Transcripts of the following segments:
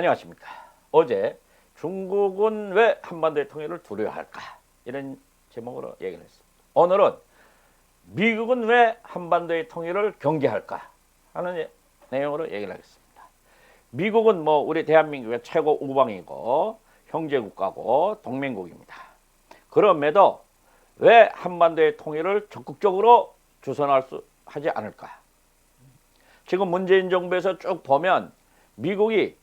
안녕하십니까. 어제 중국은 왜 한반도의 통일을 두려워할까? 이런 제목으로 얘기를 했습니다. 오늘은 미국은 왜 한반도의 통일을 경계할까? 하는 예- 내용으로 얘기를 하겠습니다. 미국은 뭐 우리 대한민국의 최고 우방이고 형제국가고 동맹국입니다. 그럼에도 왜 한반도의 통일을 적극적으로 주선할 수 하지 않을까? 지금 문재인 정부에서 쭉 보면 미국이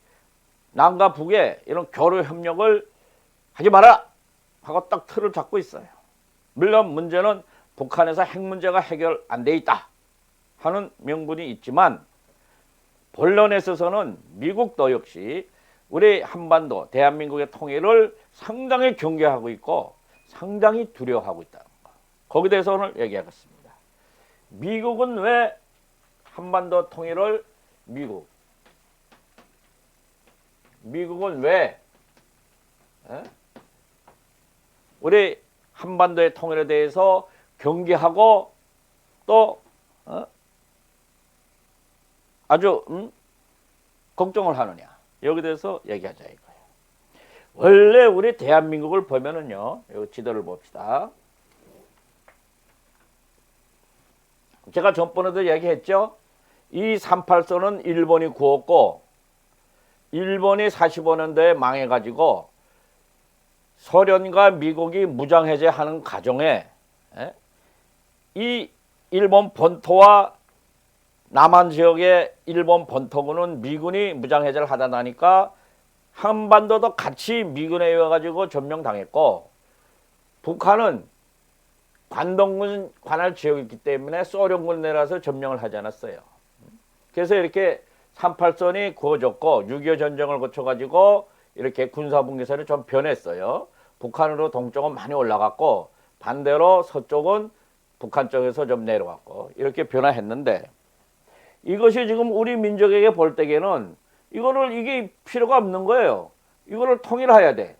남과 북에 이런 교류 협력을 하지 마라 하고 딱 틀을 잡고 있어요. 물론 문제는 북한에서 핵 문제가 해결 안 돼 있다 하는 명분이 있지만 본론에 있어서는 미국도 역시 우리 한반도 대한민국의 통일을 상당히 경계하고 있고 상당히 두려워하고 있다는 거. 거기에 대해서 오늘 얘기하겠습니다. 미국은 왜 한반도 통일을 미국 미국은 왜 에? 우리 한반도의 통일에 대해서 경계하고 또 어? 아주 음? 걱정을 하느냐 여기 대해서 얘기하자 이거예요. 원래 우리 대한민국을 보면은요, 여기 지도를 봅시다. 제가 전번에도 얘기했죠. 이 38선은 일본이 구웠고 일본이 45년도에 망해가지고 소련과 미국이 무장해제하는 과정에 에? 이 일본 본토와 남한 지역의 일본 본토군은 미군이 무장해제를 하다 나니까 한반도도 같이 미군에 의해 가지고 점령당했고 북한은 관동군 관할 지역이기 때문에 소련군 내라서 점령을 하지 않았어요. 그래서 이렇게 38선이 구워졌고 6.25 전쟁을 거쳐가지고 이렇게 군사분계선이 좀 변했어요. 북한으로 동쪽은 많이 올라갔고 반대로 서쪽은 북한 쪽에서 좀 내려왔고 이렇게 변화했는데 이것이 지금 우리 민족에게 볼 때에는 이거를 이게 필요가 없는 거예요. 이거를 통일해야 돼.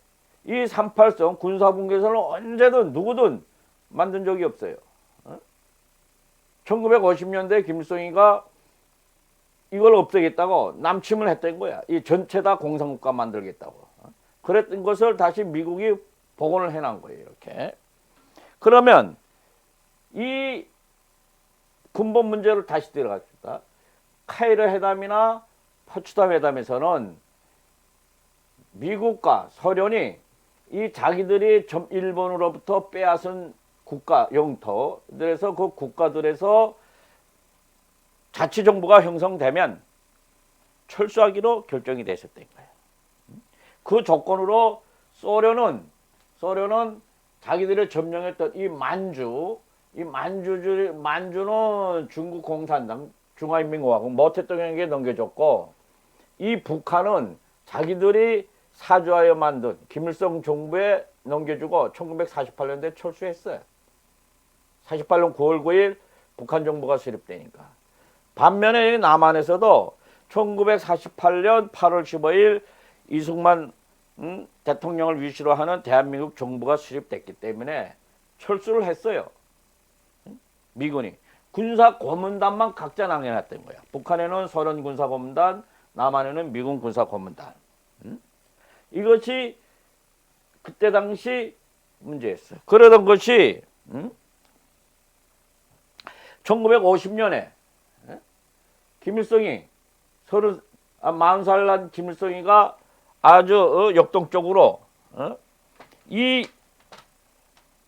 이 38선 군사분계선을 언제든 누구든 만든 적이 없어요. 어? 1950년대 김일성이가 이걸 없애겠다고 남침을 했던 거야. 이 전체 다 공산국가 만들겠다고. 어? 그랬던 것을 다시 미국이 복원을 해놓은 거예요. 이렇게. 그러면 이 근본 문제를 다시 들어갑시다. 카이르 회담이나 포츠담 회담에서는 미국과 소련이 이 자기들이 점 일본으로부터 빼앗은 국가 영토들에서 그 국가들에서 자치 정부가 형성되면 철수하기로 결정이 됐었던 거예요. 그 조건으로 소련은 소련은 자기들이 점령했던 이 만주 이 만주주 만주는 중국 공산당 중화인민공화국 모태동에게 넘겨줬고 이 북한은 자기들이 사주하여 만든 김일성 정부에 넘겨주고 1948년도에 철수했어요. 48년 9월 9일 북한 정부가 수립되니까. 반면에 남한에서도 1948년 8월 15일 이승만 음, 대통령을 위시로 하는 대한민국 정부가 수립됐기 때문에 철수를 했어요. 음? 미군이. 군사 고문단만 각자 남겨놨던 거야. 북한에는 소련 군사 고문단, 남한에는 미군 군사 고문단. 음? 이것이 그때 당시 문제였어요. 그러던 것이 음? 1950년에 김일성이 서른 아, 40살 난 김일성이가 아주 어, 역동적으로 어? 이,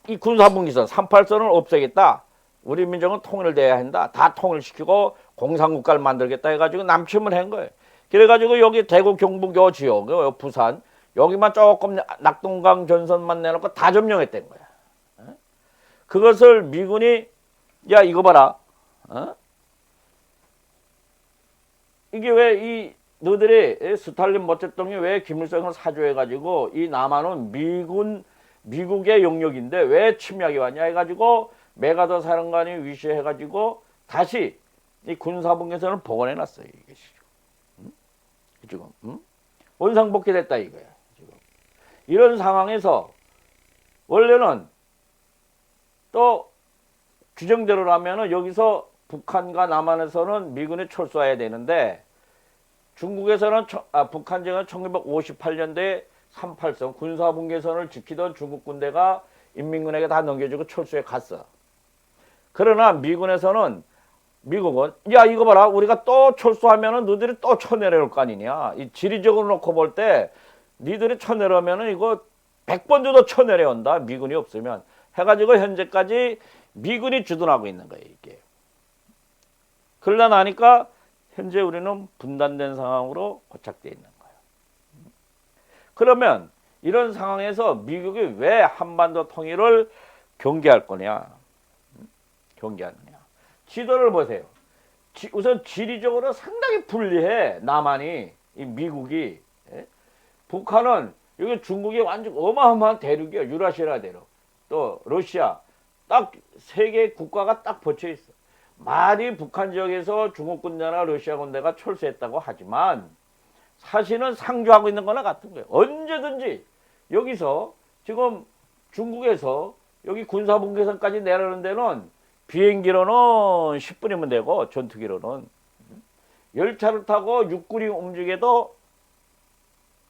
이 군사분기선 38선을 없애겠다. 우리 민족은 통일을 돼야 한다. 다 통일시키고 공산국가를 만들겠다 해가지고 남침을 한 거예요. 그래가지고 여기 대구 경북 요 지역, 요 부산 여기만 조금 낙동강 전선만 내놓고 다 점령했던 거야. 어? 그것을 미군이 야 이거 봐라. 어? 이게 왜 이 너들이 스탈린 모택동이 왜 김일성을 사주해가지고 이 남한은 미군 미국의 영역인데 왜 침략이 왔냐 해가지고 메가더 사령관이 위시해가지고 다시 이 군사분계선을 복원해 놨어요 이게 지금 음? 지금 음? 원상복귀 됐다 이거야 지금 이런 상황에서 원래는 또 규정대로라면은 여기서 북한과 남한에서는 미군이 철수해야 되는데 중국에서는 천- 아, 북한정은 1958년도에 38선 군사분계선을 지키던 중국 군대가 인민군에게 다 넘겨주고 철수해 갔어. 그러나 미군에서는 미국은 야 이거 봐라. 우리가 또 철수하면은 너희들이 또 쳐내려올 거 아니냐. 이 지리적으로 놓고 볼 때 니들이 쳐내려오면은 이거 100번 줘도 쳐내려온다. 미군이 없으면. 해가지고 현재까지 미군이 주둔하고 있는 거예요 이게 그러다 나니까 현재 우리는 분단된 상황으로 고착되어 있는 거예요. 그러면 이런 상황에서 미국이 왜 한반도 통일을 경계할 거냐? 경계하느냐? 지도를 보세요. 지- 우선 지리적으로 상당히 불리해 남한이. 이 미국이. 예? 북한은 여기 중국이 완전 어마어마한 대륙이야 유라시아 대륙. 또 러시아. 딱 세 개 국가가 딱 붙여 있어. 말이 북한 지역에서 중국 군대나 러시아 군대가 철수했다고 하지만 사실은 상주하고 있는 거나 같은 거예요. 언제든지 여기서 지금 중국에서 여기 군사분계선까지 내려오는 데는 비행기로는 10분이면 되고 전투기로는. 열차를 타고 육군이 움직여도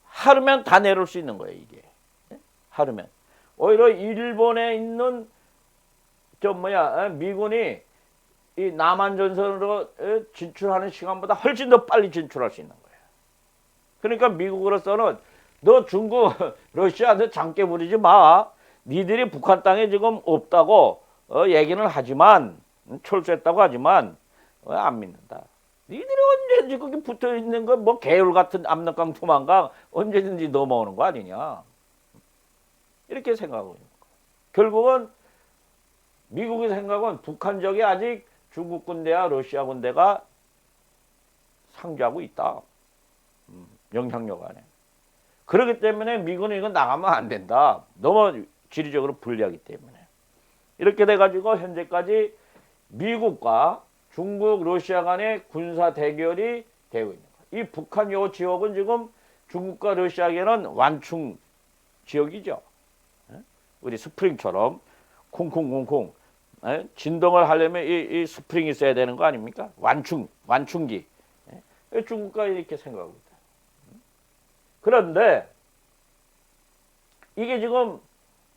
하루면 다 내려올 수 있는 거예요 이게. 하루면. 오히려 일본에 있는 저 뭐야 어, 미군이 이 남한 전선으로 어, 진출하는 시간보다 훨씬 더 빨리 진출할 수 있는 거예요. 그러니까 미국으로서는 너 중국 러시아 너 장깨 부리지 마. 니들이 북한 땅에 지금 없다고 어, 얘기는 하지만 음, 철수했다고 하지만 어, 안 믿는다. 니들이 언제든지 거기 붙어 있는 거 뭐 개울 같은 압력강 투만강 언제든지 넘어오는 거 아니냐. 이렇게 생각하고 있는 거. 결국은 미국의 생각은 북한 적이 아직 중국 군대와 러시아 군대가 상주하고 있다. 음, 영향력 안에. 그렇기 때문에 미군은 이건 나가면 안 된다. 너무 지리적으로 불리하기 때문에. 이렇게 돼가지고 현재까지 미국과 중국, 러시아 간의 군사 대결이 되고 있는 거예요. 이 북한 요 지역은 지금 중국과 러시아에게는 완충 지역이죠. 예? 우리 스프링처럼 콩콩콩콩 예? 진동을 하려면 이, 이 스프링이 있어야 되는 거 아닙니까? 완충, 완충기. 예? 중국과 이렇게 생각하고 있다. 그런데 이게 지금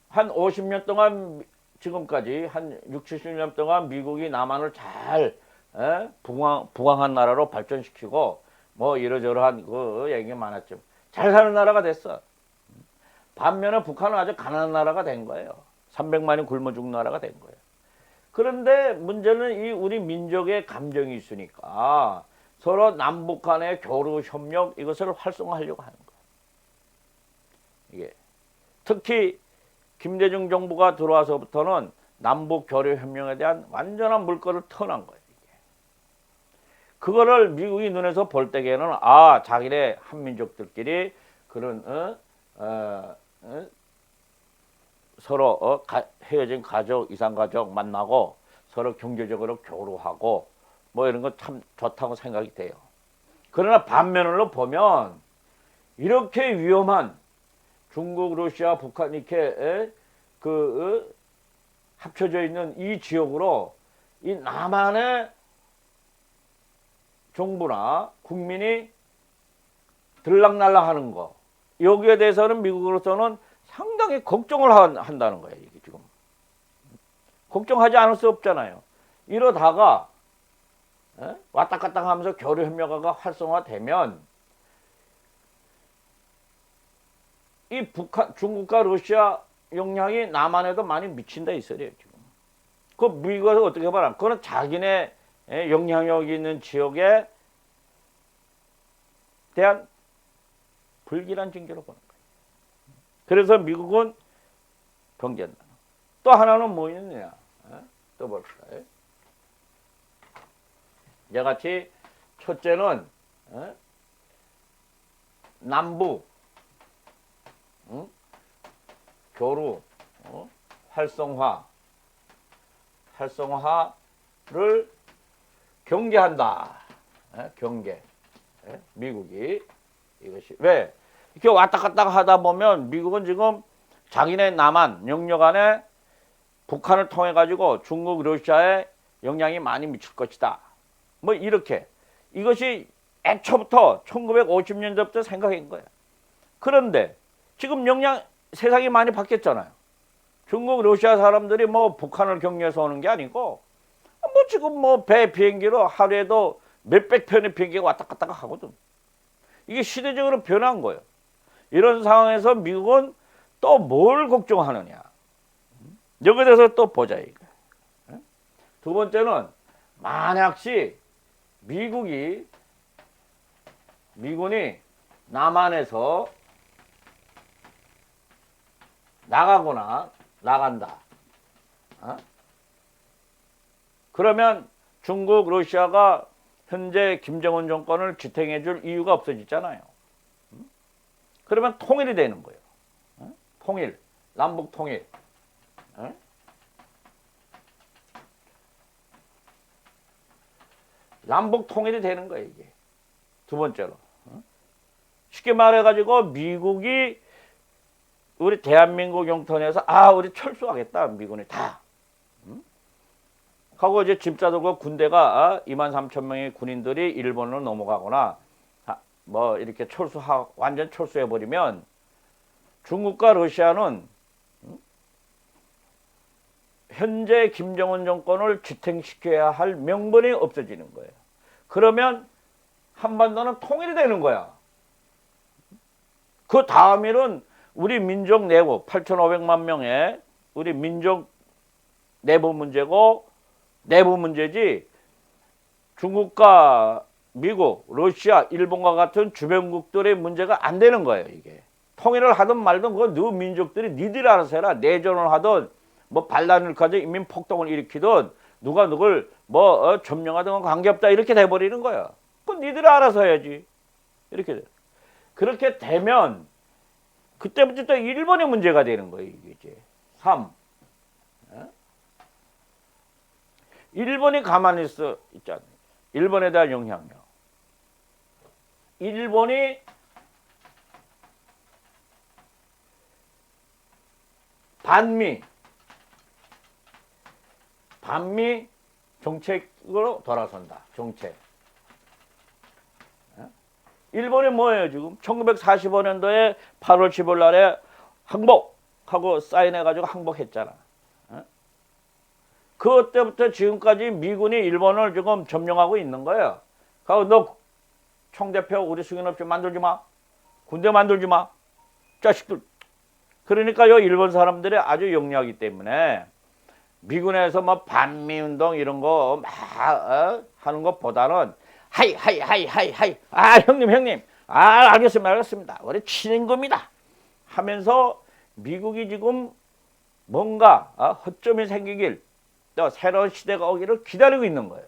한 50년 동안 미- 지금까지 한 6, 70년 동안 미국이 남한을 잘 에? 부강, 부강한 나라로 발전시키고 뭐 이러저러한 그 얘기 많았죠. 잘 사는 나라가 됐어. 반면에 북한은 아주 가난한 나라가 된 거예요. 300만이 굶어 죽는 나라가 된 거예요. 그런데 문제는 이 우리 민족의 감정이 있으니까 서로 남북 간의 교류 협력 이것을 활성화하려고 하는 거예요. 이게 특히 김대중 정부가 들어와서부터는 남북 교류 협력에 대한 완전한 물꼬를 터난 거예요. 이게. 그거를 미국이 눈에서 볼 때에는 아 자기네 한민족들끼리 그런 어, 어, 어, 서로 어, 가- 헤어진 가족 이상 가족 만나고 서로 경제적으로 교류하고 뭐 이런 거 참 좋다고 생각이 돼요. 그러나 반면으로 보면 이렇게 위험한 중국, 러시아, 북한 이렇게 에? 그 어? 합쳐져 있는 이 지역으로 이 남한의 정부나 국민이 들락날락하는 거 여기에 대해서는 미국으로서는 상당히 걱정을 한- 한다는 거예요 이게 지금 걱정하지 않을 수 없잖아요 이러다가 에? 왔다 갔다 하면서 교류 협력화가 활성화되면 이 북한 중국과 러시아 영향이 남한에도 많이 미친다 이 소리예요 지금. 그 미국에서 어떻게 봐라? 그거는 자기네 에, 영향력 있는 지역에 대한 불길한 징계로 보는 거예요. 그래서 미국은 경계한다. 또 하나는 뭐 있느냐? 에? 또 볼까요? 이같이 첫째는 에? 남북 응? 교류 어? 활성화 활성화를 경계한다. 예? 경계. 예? 미국이 이것이 왜 이렇게 왔다 갔다 하다 보면 미국은 지금 자기네 남한 영역 안에 북한을 통해 가지고 중국 러시아에 영향이 많이 미칠 것이다. 뭐 이렇게 이것이 애초부터 1950년대부터 생각한 거야. 그런데 지금 영양 세상이 많이 바뀌었잖아요. 중국, 러시아 사람들이 뭐 북한을 경유해서 오는 게 아니고 뭐 지금 뭐 배 비행기로 하루에도 몇백 편의 비행기가 왔다 갔다 하거든. 이게 시대적으로 변한 거예요. 이런 상황에서 미국은 또 뭘 걱정하느냐. 여기에 대해서 또 보자. 두 번째는 만약시 미국이 미군이 남한에서 나가거나 나간다. 어? 그러면 중국, 러시아가 현재 김정은 정권을 지탱해 줄 이유가 없어지잖아요. 음? 그러면 통일이 되는 거예요. 어? 통일, 남북 통일. 어? 남북 통일이 되는 거예요, 이게. 두 번째로. 어? 쉽게 말해가지고 미국이 우리 대한민국 영토에서 아, 우리 철수하겠다, 미군이 다. 음? 하고 이제 짐 싸들고 군대가 2만 3천 명의 군인들이 일본으로 넘어가거나 아, 뭐 이렇게 철수하 완전 철수해 버리면 중국과 러시아는 음? 현재 김정은 정권을 지탱시켜야 할 명분이 없어지는 거예요. 그러면 한반도는 통일이 되는 거야. 그 다음 일은 우리 민족 내부 8,500만 명의 우리 민족 내부 문제고 내부 문제지 중국과 미국, 러시아, 일본과 같은 주변국들의 문제가 안 되는 거예요, 이게. 통일을 하든 말든 그건 너 민족들이 니들이 알아서 해라. 내전을 하든 뭐 반란을 가져 인민 폭동을 일으키든 누가 누굴 뭐 어, 점령하든 건 관계없다 이렇게 돼 버리는 거야. 그건 니들이 알아서 해야지. 이렇게 돼. 그렇게 되면 그때부터 또 일본의 문제가 되는 거예요, 이게 이제. 3. 일본이 가만히 있어 있잖아요. 일본에 대한 영향력. 일본이 반미 반미 정책으로 돌아선다. 정책. 어? 일본이 뭐예요, 지금? 1945년도에 8월 15일 날에 항복하고 사인해가지고 항복했잖아. 어? 그때부터 지금까지 미군이 일본을 지금 점령하고 있는 거예요. 그리고 너 총대표 우리 승인 없이 만들지 마. 군대 만들지 마. 자식들. 그러니까 요 일본 사람들이 아주 영리하기 때문에 미군에서 뭐 반미 운동 이런 거 막 어? 하는 것보다는 하이 하이 하이 하이 하이 아 형님 형님 아 알겠습니다 알겠습니다 우리 친인급이다 하면서 미국이 지금 뭔가 어? 허점이 생기길 또 새로운 시대가 오기를 기다리고 있는 거예요.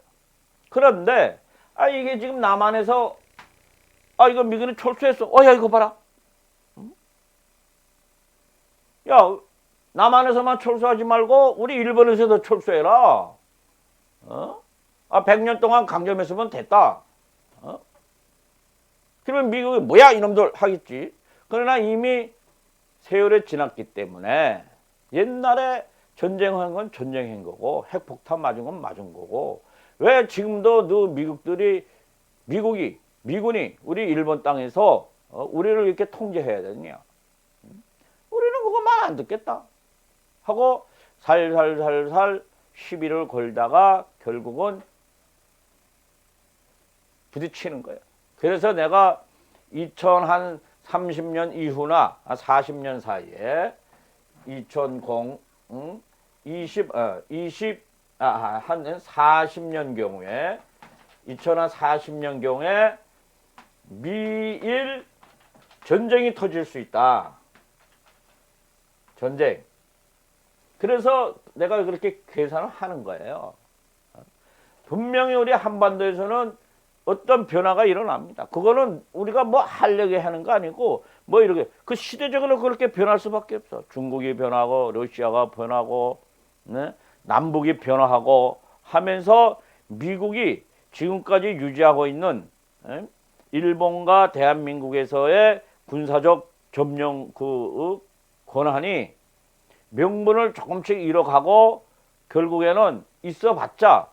그런데 아 이게 지금 남한에서 아 이거 미군이 철수했어. 어야 이거 봐라. 야 남한에서만 철수하지 말고 우리 일본에서도 철수해라. 어? 아 100년 동안 강점했으면 됐다. 어? 그러면 미국이 뭐야 이놈들 하겠지. 그러나 이미 세월이 지났기 때문에 옛날에 전쟁한 건 전쟁한 거고 핵폭탄 맞은 건 맞은 거고 왜 지금도 너 미국들이 미국이 미군이 우리 일본 땅에서 어, 우리를 이렇게 통제해야 되느냐? 우리는 그것만 안 듣겠다 하고 살살살살 시비를 걸다가 결국은 부딪히는 거예요. 그래서 내가 2000한 30년 이후나 40년 사이에 2000 응? 20, 어, 20, 아, 한 40년 경우에, 2040년 경우에 미일 전쟁이 터질 수 있다. 전쟁. 그래서 내가 그렇게 계산을 하는 거예요. 분명히 우리 한반도에서는 어떤 변화가 일어납니다. 그거는 우리가 뭐 하려고 하는 거 아니고 뭐 이렇게 그 시대적으로 그렇게 변할 수밖에 없어. 중국이 변하고 러시아가 변하고 네? 남북이 변화하고 하면서 미국이 지금까지 유지하고 있는 예? 일본과 대한민국에서의 군사적 점령 그 권한이 명분을 조금씩 잃어가고 결국에는 있어봤자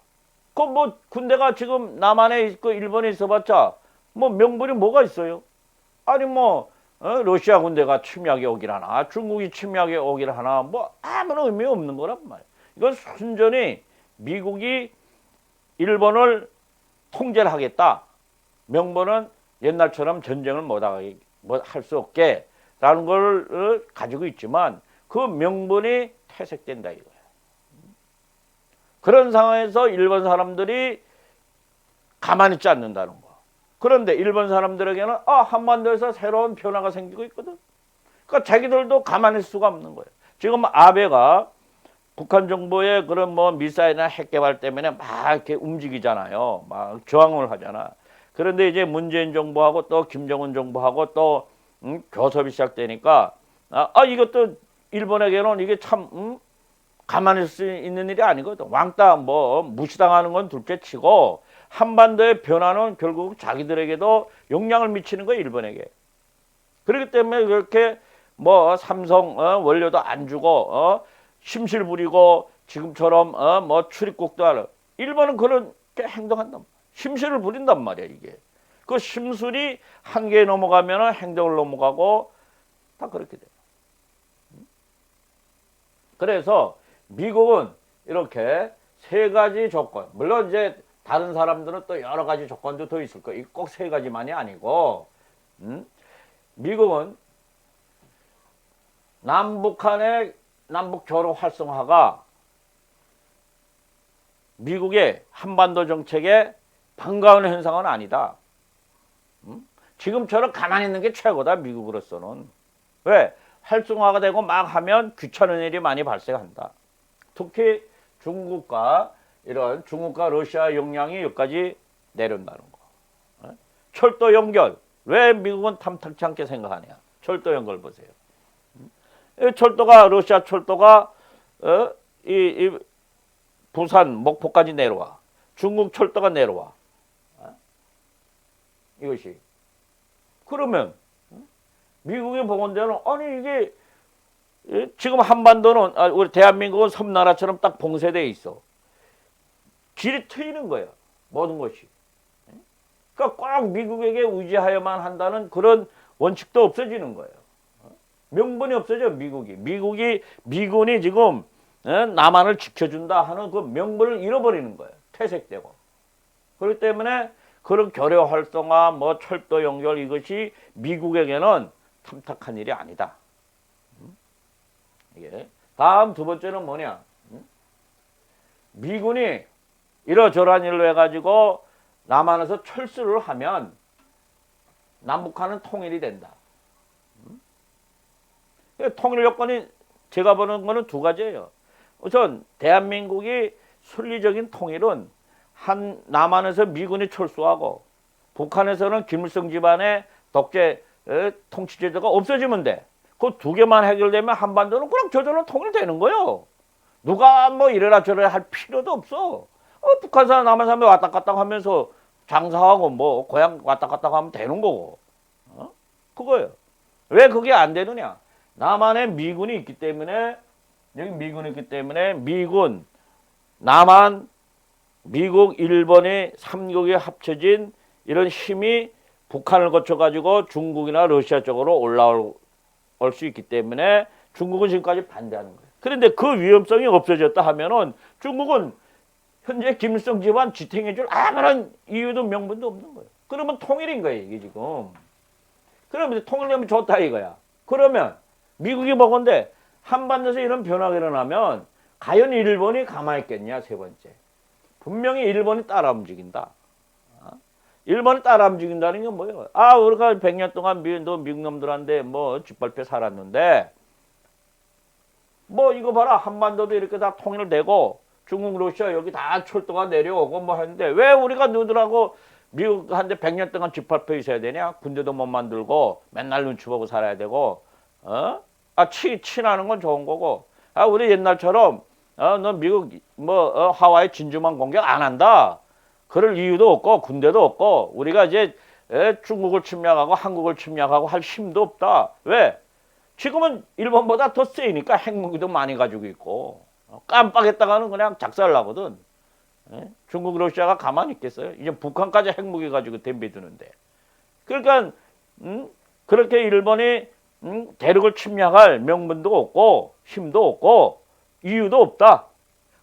그 뭐 군대가 지금 남한에 있고 일본에 있어봤자 뭐 명분이 뭐가 있어요? 아니 뭐 어, 러시아 군대가 침략에 오길 하나, 중국이 침략에 오길 하나, 뭐 아무런 의미 없는 거란 말이에요. 이건 순전히 미국이 일본을 통제를 하겠다. 명분은 옛날처럼 전쟁을 못하게 할 수 없게 라는 걸 어, 가지고 있지만 그 명분이 퇴색된다 이거예요. 그런 상황에서 일본 사람들이 가만히 있지 않는다는 거. 그런데 일본 사람들에게는 아 한반도에서 새로운 변화가 생기고 있거든. 그러니까 자기들도 가만히 있을 수가 없는 거예요. 지금 아베가 북한 정부의 그런 뭐 미사일이나 핵 개발 때문에 막 이렇게 움직이잖아요. 막 저항을 하잖아. 그런데 이제 문재인 정부하고 또 김정은 정부하고 또 음, 교섭이 시작되니까 아, 아 이것도 일본에게는 이게 참 음, 가만히 있을 수 있는 일이 아니거든. 왕따 뭐 무시당하는 건 둘째치고 한반도의 변화는 결국 자기들에게도 영향을 미치는 거예요 일본에게. 그렇기 때문에 그렇게 뭐 삼성 어, 원료도 안 주고 어, 심실 부리고 지금처럼 어, 뭐 출입국도 하는 일본은 그렇게 행동한단 말이야. 심술을 부린단 말이야 이게. 그 심술이 한계에 넘어가면 행동을 넘어가고 다 그렇게 돼요. 그래서 미국은 이렇게 세 가지 조건, 물론 이제 다른 사람들은 또 여러 가지 조건도 더 있을 거예요. 꼭 세 가지만이 아니고, 음? 미국은 남북한의 남북 교류 활성화가 미국의 한반도 정책에 반가운 현상은 아니다. 음? 지금처럼 가만히 있는 게 최고다 미국으로서는. 왜? 활성화가 되고 막 하면 귀찮은 일이 많이 발생한다. 특히 중국과 이런 중국과 러시아 역량이 여기까지 내려온다는 거. 어? 철도 연결. 왜 미국은 탐탁치 않게 생각하냐? 철도 연결 보세요. 이 철도가 러시아 철도가 어? 이, 이 부산 목포까지 내려와. 중국 철도가 내려와. 어? 이것이. 그러면 미국의 보건대는 아니 이게 예, 지금 한반도는 아, 우리 대한민국은 섬나라처럼 딱 봉쇄돼 있어. 길이 트이는 거야. 모든 것이. 예? 그러니까 꼭 미국에게 의지하여만 한다는 그런 원칙도 없어지는 거예요. 어? 명분이 없어져 미국이. 미국이 미군이 지금 예, 남한을 지켜준다 하는 그 명분을 잃어버리는 거예요. 퇴색되고. 그렇기 때문에 그런 교류 활성화, 뭐 철도 연결 이것이 미국에게는 탐탁한 일이 아니다. 음? 이게 다음 두 번째는 뭐냐? 음? 미군이 이러저러한 일로 해가지고 남한에서 철수를 하면 남북한은 통일이 된다. 음? 통일 요건이 제가 보는 거는 두 가지예요. 우선 대한민국이 순리적인 통일은 한 남한에서 미군이 철수하고 북한에서는 김일성 집안의 독재 에, 통치 제도가 없어지면 돼. 그 두 개만 해결되면 한반도는 그냥 저절로 통일되는 거요. 누가 뭐 이래라 저래라 할 필요도 없어. 어, 북한 사람 남한 사람이 왔다 갔다 하면서 장사하고 뭐 고향 왔다 갔다 하면 되는 거고. 어? 그거예요. 왜 그게 안 되느냐? 남한에 미군이 있기 때문에 여기 미군이 있기 때문에 미군, 남한, 미국, 일본이 삼국이 합쳐진 이런 힘이 북한을 거쳐가지고 중국이나 러시아 쪽으로 올라올 수 있기 때문에 중국은 지금까지 반대하는 거예요. 그런데 그 위험성이 없어졌다 하면은 중국은 현재 김일성 집안 지탱해 줄 아무런 이유도 명분도 없는 거예요. 그러면 통일인 거예요, 이게 지금. 그러면 통일되면 좋다 이거야. 그러면 미국이 뭐건데 한반도에서 이런 변화가 일어나면 과연 일본이 가만히 있겠냐, 세 번째. 분명히 일본이 따라 움직인다. 일본을 따라 움직인다는 게 뭐예요? 아, 우리가 100년 동안 미, 너 미국 놈들한테 뭐 짓밟혀 살았는데, 뭐 이거 봐라. 한반도도 이렇게 다 통일되고, 중국, 러시아 여기 다 철도가 내려오고 뭐 하는데, 왜 우리가 너들하고 미국한테 100년 동안 짓밟혀 있어야 되냐? 군대도 못 만들고, 맨날 눈치 보고 살아야 되고, 어? 아, 치, 친하는 건 좋은 거고, 아, 우리 옛날처럼, 어, 너 미국, 뭐, 어, 하와이 진주만 공격 안 한다. 그럴 이유도 없고 군대도 없고 우리가 이제 에, 중국을 침략하고 한국을 침략하고 할 힘도 없다. 왜? 지금은 일본보다 더 세니까 핵무기도 많이 가지고 있고 어, 깜빡했다가는 그냥 작살나거든. 에? 중국 러시아가 가만히 있겠어요? 이제 북한까지 핵무기 가지고 덤벼드는데 그러니까 음, 그렇게 일본이 음, 대륙을 침략할 명분도 없고 힘도 없고 이유도 없다.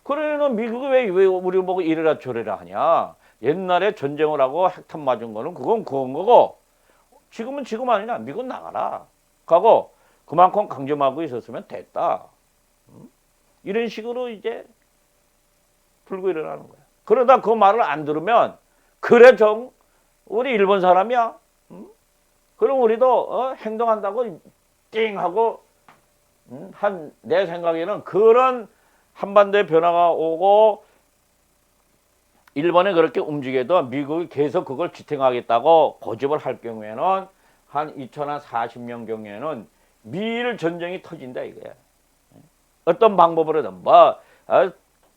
그러면 미국이 왜, 왜 우리 보고 이래라 저래라 하냐? 옛날에 전쟁을 하고 핵탄 맞은 거는 그건 그건 거고 지금은 지금 아니냐? 미국 나가라. 가고 그만큼 강점하고 있었으면 됐다. 음? 이런 식으로 이제 풀고 일어나는 거야. 그러다 그 말을 안 들으면 그래 정 우리 일본 사람이야. 음? 그럼 우리도 어? 행동한다고 띵 하고 음? 한내 생각에는 그런 한반도에 변화가 오고 일본에 그렇게 움직여도 미국이 계속 그걸 지탱하겠다고 고집을 할 경우에는 한 2040년 경우에는 미일 전쟁이 터진다 이거야. 어떤 방법으로든 뭐 어,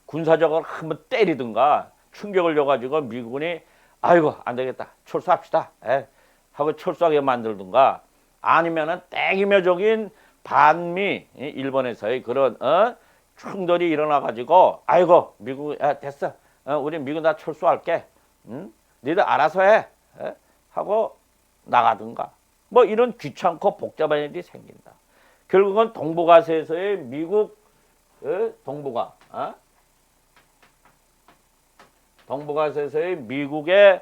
군사적으로 한번 때리든가 충격을 줘가지고 미군이 아이고 안 되겠다 철수합시다 에, 하고 철수하게 만들든가 아니면은 땡이며적인 반미 이 일본에서의 그런 어, 충돌이 일어나가지고 아이고 미국 야, 됐어 어, 우리 미국 다 철수할게 응? 니들 알아서 해 에? 하고 나가든가 뭐 이런 귀찮고 복잡한 일이 생긴다. 결국은 동북아시아에서의 미국 어? 동북아 어? 동북아시아에서의 미국의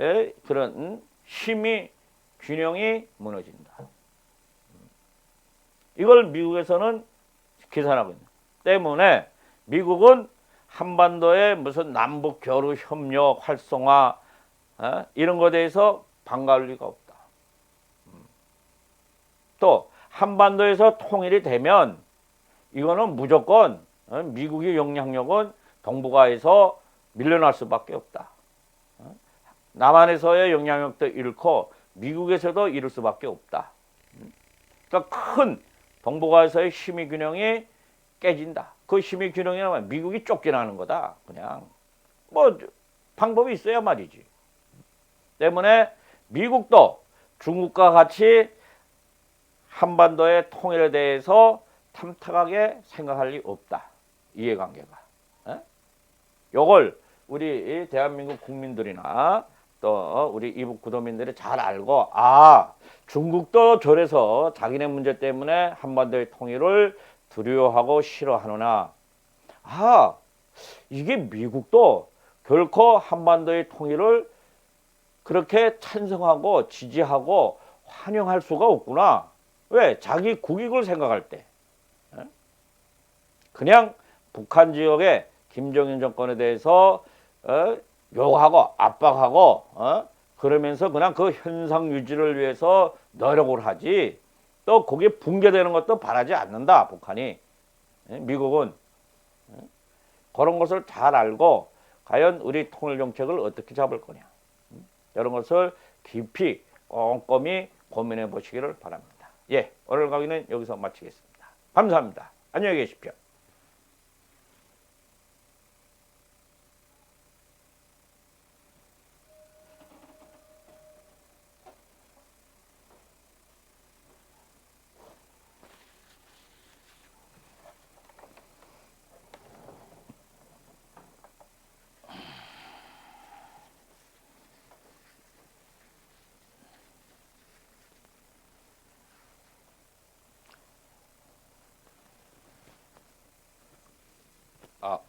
에, 그런 음, 힘이 균형이 무너진다. 이걸 미국에서는 계산하고 있는 때문에 미국은 한반도의 무슨 남북 교류 협력 활성화 어? 이런 것에 대해서 반가울 리가 없다. 음. 또 한반도에서 통일이 되면 이거는 무조건 어? 미국의 영향력은 동북아에서 밀려날 수밖에 없다. 어? 남한에서의 영향력도 잃고 미국에서도 잃을 수밖에 없다. 음. 그러니까 큰 동북아에서의 힘의 균형이 깨진다. 그 힘의 균형이 면 미국이 쫓겨나는 거다. 그냥 뭐 방법이 있어야 말이지. 때문에 미국도 중국과 같이 한반도의 통일에 대해서 탐탁하게 생각할 리 없다. 이해관계가. 에? 요걸 우리 이 대한민국 국민들이나 또 우리 이북 구도민들이 잘 알고 아 중국도 저래서 자기네 문제 때문에 한반도의 통일을 두려워하고 싫어하느나 아 이게 미국도 결코 한반도의 통일을 그렇게 찬성하고 지지하고 환영할 수가 없구나. 왜? 자기 국익을 생각할 때. 에? 그냥 북한 지역의 김정인 정권에 대해서 어? 요구하고 압박하고 어? 그러면서 그냥 그 현상 유지를 위해서 노력을 하지 또 그게 붕괴되는 것도 바라지 않는다 북한이 에? 미국은 에? 그런 것을 잘 알고 과연 우리 통일 정책을 어떻게 잡을 거냐 이런 것을 깊이 꼼꼼히 고민해 보시기를 바랍니다. 예, 오늘 강의는 여기서 마치겠습니다. 감사합니다. 안녕히 계십시오. 아,